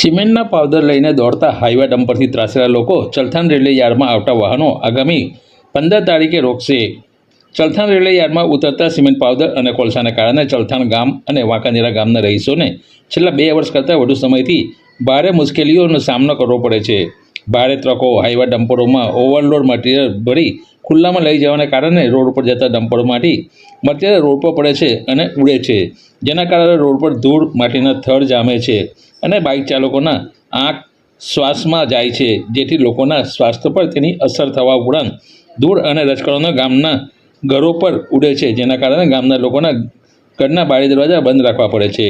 સિમેન્ટના powder લઈને દોડતા highway ડમ્પરથી ત્રાસેલા લોકો ચલથાન રેલવે યાર્ડમાં આવતા વાહનો આગામી પંદર તારીખે રોકશે. ચલથાન રેલવે યાર્ડમાં ઉતરતા સિમેન્ટ પાવડર અને કોલસાને કારણે ચલથાન ગામ અને વાંકાનેરા ગામના રહીશોને છેલ્લા બે વર્ષ કરતાં વધુ સમયથી ભારે મુશ્કેલીઓનો સામનો કરવો પડે છે. ભારે ટ્રકો હાઈવે ડમ્પરોમાં ઓવરલોડ મટીરિયલ ભરી ખુલ્લામાં લઈ જવાને કારણે રોડ ઉપર જતા ડમ્પરોમાંથી મટીરિયલ રોડ પર પડે છે અને ઉડે છે. જેના કારણે રોડ પર ધૂળ માટીના થડ જામે છે અને બાઇક ચાલકોના આંખ શ્વાસમાં જાય છે, જેથી લોકોના સ્વાસ્થ્ય પર તેની અસર થવા ઉપરાંત ધૂળ અને રજકણોના ગામના ઘરો પર ઉડે છે, જેના કારણે ગામના લોકોના ઘરના બારી દરવાજા બંધ રાખવા પડે છે.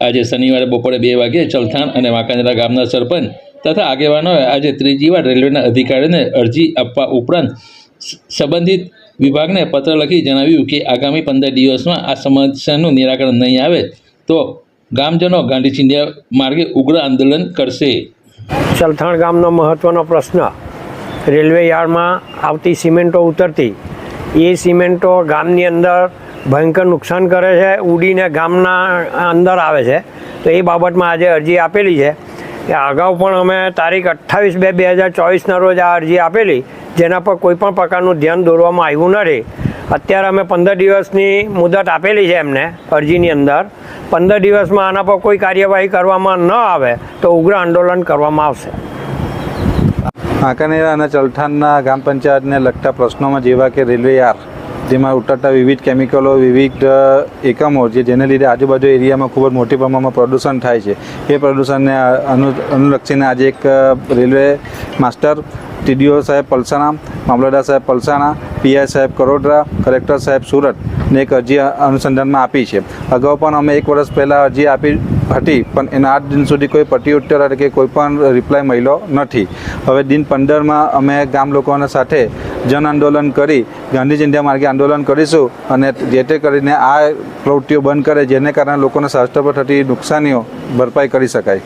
આજે શનિવારે બપોરે બે વાગ્યે ચલથાણ અને વાંકાનેરા ગામના સરપંચ તથા આગેવાનોએ આજે ત્રીજી વાર રેલવેના અધિકારીને અરજી આપવા ઉપરાંત સંબંધિત વિભાગને પત્ર લખી જણાવ્યું કે આગામી પંદર દિવસમાં આ સમસ્યાનું નિરાકરણ નહીં આવે તો ગામજનો ગાંધી ચિંધ્યા માર્ગે ઉગ્ર આંદોલન કરશે. ચલથાણ ગામનો મહત્ત્વનો પ્રશ્ન. રેલવે યાર્ડમાં આવતી સિમેન્ટો ઉતરતી. એ સિમેન્ટો ગામની અંદર ભયંકર નુકસાન કરે છે, ઉડીને ગામના અંદર આવે છે. તો એ બાબતમાં આજે અરજી આપેલી છે. કે અગાઉ પણ અમે તારીખ અઠ્ઠાવીસ બે બે હજાર ચોવીસના રોજ આ અરજી આપેલી, જેના પર કોઈ પણ પ્રકારનું ધ્યાન દોરવામાં આવ્યું નથી. અત્યારે અમે પંદર દિવસની મુદત આપેલી છે એમને, અરજીની અંદર. પંદર દિવસમાં આના પર કોઈ કાર્યવાહી કરવામાં ન આવે, તો ઉગ્ર આંદોલન કરવામાં આવશે. વાંકાનેરા અને ચલથાણના ગ્રામ પંચાયતને લગતા પ્રશ્નોમાં જેવા કે રેલવે યાર જેમાં ઉતરતા વિવિધ કેમિકલો, વિવિધ એકમો જે જેને લીધે આજુબાજુ એરિયામાં ખૂબ જ મોટી પ્રમાણમાં પ્રદૂષણ થાય છે. એ પ્રદૂષણને અનુ, અનુલક્ષીને આજે એક રેલવે માસ્ટર ટીડીઓ સાહેબ પલસાણા, મામલતદાર સાહેબ પલસાણા, પીઆઈ સાહેબ કરોડરા, કલેક્ટર સાહેબ સુરત ને એક અરજી અનુસંધાનમાં આપી છે. અગાઉ પણ અમે એક વર્ષ પહેલાં અરજી આપી હતી, પણ એના આઠ દિન સુધી કોઈ પ્રત્યુત્તર ઉત્તર કે કોઈ પણ રિપ્લાય મળ્યો નથી. હવે દિન પંદરમાં અમે ગામ લોકોના સાથે જન આંદોલન કરી ગાંધી ચિંધ્યા માર્ગે આંદોલન કરીશું અને જે તે કરીને આ પ્રવૃત્તિઓ બંધ કરે, જેને કારણે લોકોને સ્વાસ્થ્ય પર થતી નુકસાનીઓ ભરપાઈ કરી શકાય.